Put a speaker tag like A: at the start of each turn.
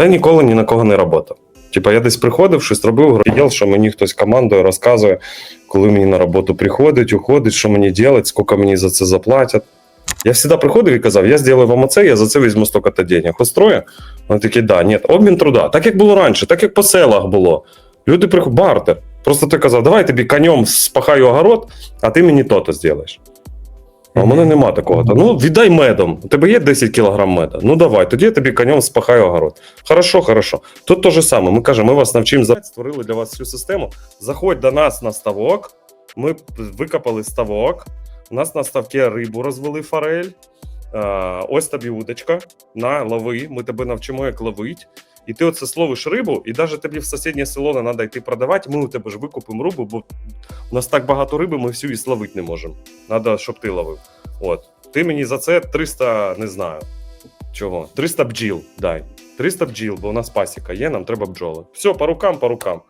A: Я ніколи ні на кого не працював. Типа я десь приходив, щось робив, гроєл, що мені хтось командує, розказує, коли мені на роботу приходить, уходить, що мені робити, скільки мені за це заплатять. Я завжди приходив і казав, я зроблю вам оце, я за це візьму стільки-то денег. Устроє? Вони такі, да, ні, обмін труда. Так як було раніше, так як по селах було. Люди приходять, бартер. Просто ти казав, давай тобі конем спахаю огород, а ти мені то-то зробиш. А у мене нема такого. Та, Ну, віддай медом. У тебе є 10 кілограм меда. Ну давай, тоді я тобі конем спахаю огород. Хорошо, хорошо. Тут те же саме. Ми кажемо, ми вас навчимо за створили для вас цю систему. Заходь до нас на ставок. Ми викопали ставок. У нас на ставці рибу розвели форель. А, ось тобі удочка. На, лови. Ми тебе навчимо, як ловить. І ти оце словиш рибу, і навіть тобі в сусіднє село не треба йти продавати. Ми у тебе ж викупимо рибу, бо у нас так багато риби, ми всю і словити не можемо. Треба, щоб ти ловив. От. Ти мені за це 300, не знаю. Чого? 300 бджіл дай. 300 бджіл, бо у нас пасіка є, нам треба бджоли. Все, по рукам, по рукам.